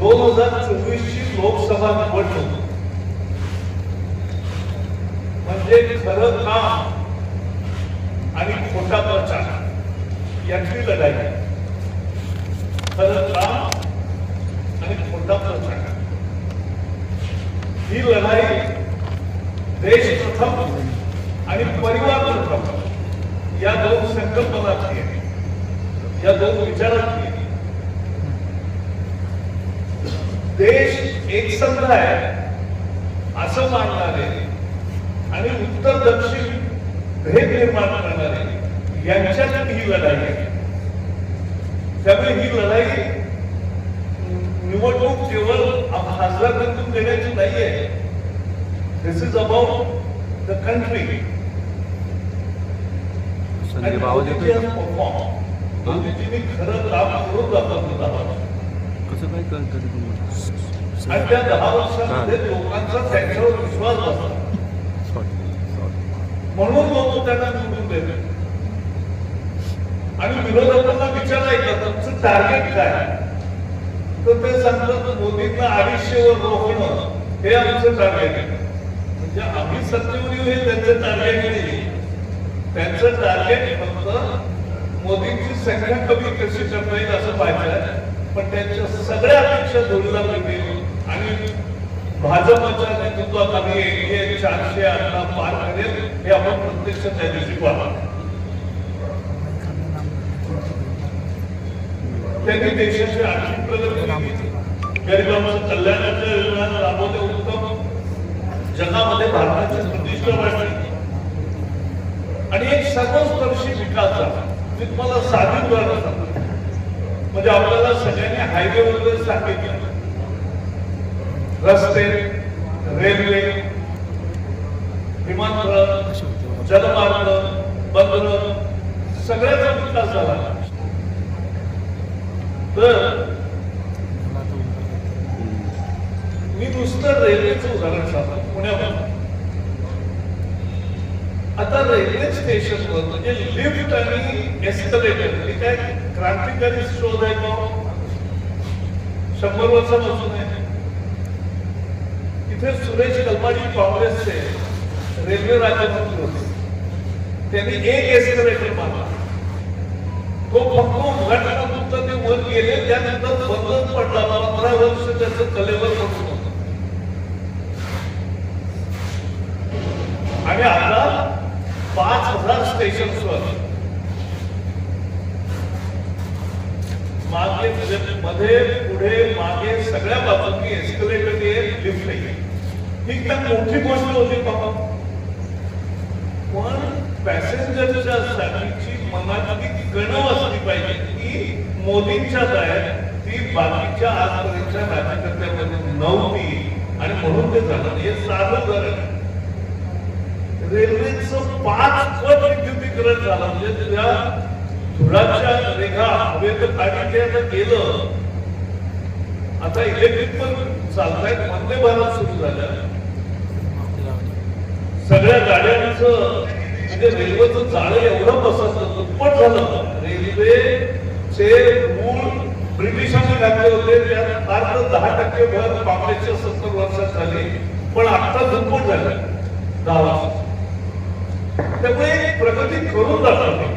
दोन हजार चोवीस ची लोकसभा निवडणूक. म्हणजे खरं काम आणि खोटा प्रचार यातली लढाई. खरं काम आणि खोटा प्रचार ही लढाई देश प्रथम आणि परिवार प्रथम या दोन संकल्पनाची आहे. या दोन विचारांची आहे देश एकसंध आहे असं मानणारे आणि उत्तर दक्षिण भेद निर्माण करणारे यांच्यात ही लढाई आहे. त्यामुळे ही लढाई निवडणूक केवळ खासदार निवडून देण्याची नाही आहे. This is about the country Sanjay करून वर्ष. कसं काय क- कधी तुम्हाला? आणि त्या दहा वर्षामध्ये लोकांचा त्यांच्यावर विश्वास बसला. म्हणून लोक त्यांना निवडून देते आणि विरोधकांना विचारायचं तुमचं टार्गेट काय? तर ते सांगतात मोदींना अडीचशे वर रोखणं हे आमचं टार्गेट आहे. म्हणजे आम्ही सत्तेवर येऊ हे त्यांचं टार्गेट नाही. त्यांचं टार्गेट फक्त मोदींची संख्या कमी कशी करता येईल असं पाहिजे. पण त्यांच्या सगळ्या अपेक्षा धोरणाला मिळतील. आणि भाजपच्या नेतृत्वात आम्ही एकशे चारशे अठरा पार करेल हे आपण प्रत्यक्ष त्या दिवशी पाहणार. त्यांनी देशाची आर्थिक प्रगती केली. गरिबांचं कल्याणाच्या योजना राबवल्या उत्तम जगामध्ये भारताची प्रतिष्ठा वाढली. आणि एक सर्वस्पर्शी विकास झाला. मी तुम्हाला साधी उदाहरण सांगतो म्हणजे आपल्याला सगळ्यांनी हायवे वगैरे सांगितलं. रस्ते रेल्वे विमानतळ जलमार्ग बंदर सगळ्याचा विकास झाला. तर मी नुसतं रेल्वेचं उदाहरण सांगतो. पुण्यामध्ये. आता रेल्वे स्टेशनवर म्हणजे लिफ्ट आणि एस्कलेटर हे काय क्रांतिकारी शोध आहे का शंभर वर्षापासून आहे. इथे सुरेश कलमाजी काँग्रेसचे रेल्वे राज्यमंत्री होते. त्यांनी एक एस्कलेटर मारला. तो फक्त उद्घाटनापुरता ते वर गेले त्यानंतर बंद पडला. पंधरा वर्ष त्याचं कलेवर पडून होतं. आणि आता पाच हजार स्टेशन्सवर मागे मध्ये पुढे मागे सगळ्या बाजूंनी एस्कलेटर लिफ्ट ही एकदम मोठी गोष्ट होती बाबा. पण पॅसेंजरच्या साठीची मनातली कणव असली पाहिजे. की मोदींच्या आहे ती बाकीच्या आजपर्यंतच्या राज्यकर्त्यामध्ये नव्हती. आणि म्हणून ते झालं. हे साधं झालं रेल्वेचं पाच पट विद्युतीकरण झालं? म्हणजे त्या धुळाच्या रेखा हवेत खाली आता गेलं आता इलेक्ट्रिक पण चालतायत वंदे भारत सुरू झाल्या सगळ्या गाड्यांचं म्हणजे रेल्वेचं जाळं एवढं पसरलं दुप्पट झालं. रेल्वेचे मूळ ब्रिटिशांनी घातले होते त्यात फार तर दहा टक्के भर काँग्रेसच्या सत्तर वर्षात झाली पण आता दुप्पट झालं. दहा वर्षात. त्यामुळे एक प्रगती करून दाखवली